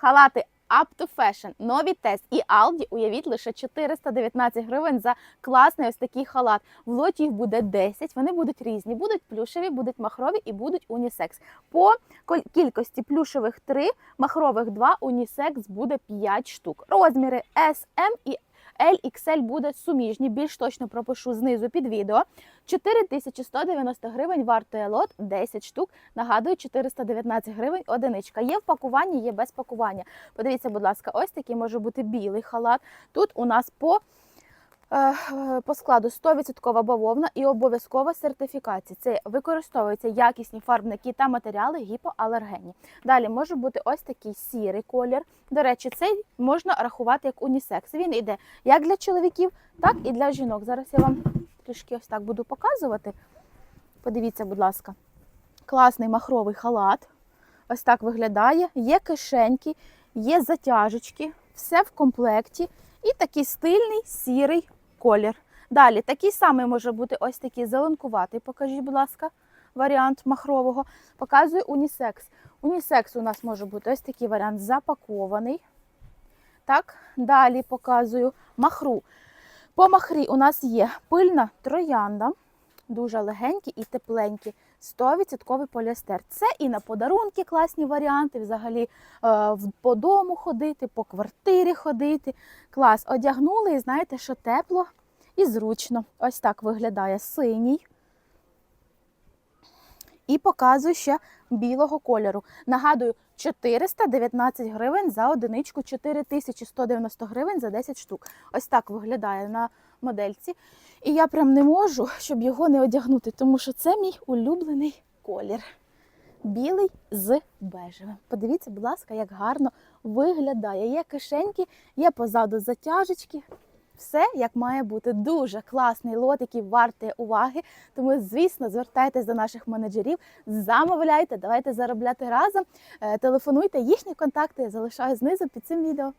Халати Up to Fashion, нові тест і Aldi, уявіть, лише 419 гривень за класний ось такий халат. В лоті їх буде 10, вони будуть різні, будуть плюшеві, будуть махрові і будуть унісекс. По кількості плюшевих 3, махрових 2, унісекс буде 5 штук. Розміри S, M і L, XL буде суміжні, більш точно пропишу знизу під відео. 4190 гривень вартує лот, 10 штук. Нагадую, 419 гривень одиничка. Є в пакуванні, є без пакування. Подивіться, будь ласка, ось такий може бути білий халат. Тут у нас по, по складу 100% бавовна і обов'язкова сертифікація. Це використовуються якісні фарбники та матеріали гіпоалергенні. Далі може бути ось такий сірий колір. До речі, цей можна рахувати як унісекс. Він йде як для чоловіків, так і для жінок. Зараз я вам трішки ось так буду показувати. Подивіться, будь ласка, класний махровий халат. Ось так виглядає. Є кишеньки, є затяжечки, все в комплекті. І такий стильний сірий колір. Далі такий самий може бути ось такий зеленкуватий. Покажіть, будь ласка, варіант махрового. Показую унісекс. Унісекс у нас може бути ось такий варіант запакований. Так, далі показую махру. По махрі у нас є пильна троянда, дуже легенькі і тепленькі. 100% поліестер. Це і на подарунки класні варіанти, взагалі е, по дому ходити, по квартирі ходити. Клас. Одягнули і знаєте, що тепло і зручно. Ось так виглядає синій. І показую ще білого кольору. Нагадую, 419 гривень за одиничку, 4190 гривень за 10 штук. Ось так виглядає на модельці. І я прям не можу, щоб його не одягнути, тому що це мій улюблений колір. Білий з бежевим. Подивіться, будь ласка, як гарно виглядає. Є кишеньки, є позаду затяжечки. Все як має бути. Дуже класний лот, який вартує уваги. Тому, звісно, звертайтесь до наших менеджерів, замовляйте, давайте заробляти разом. Е, Телефонуйте, їхні контакти я залишаю знизу під цим відео.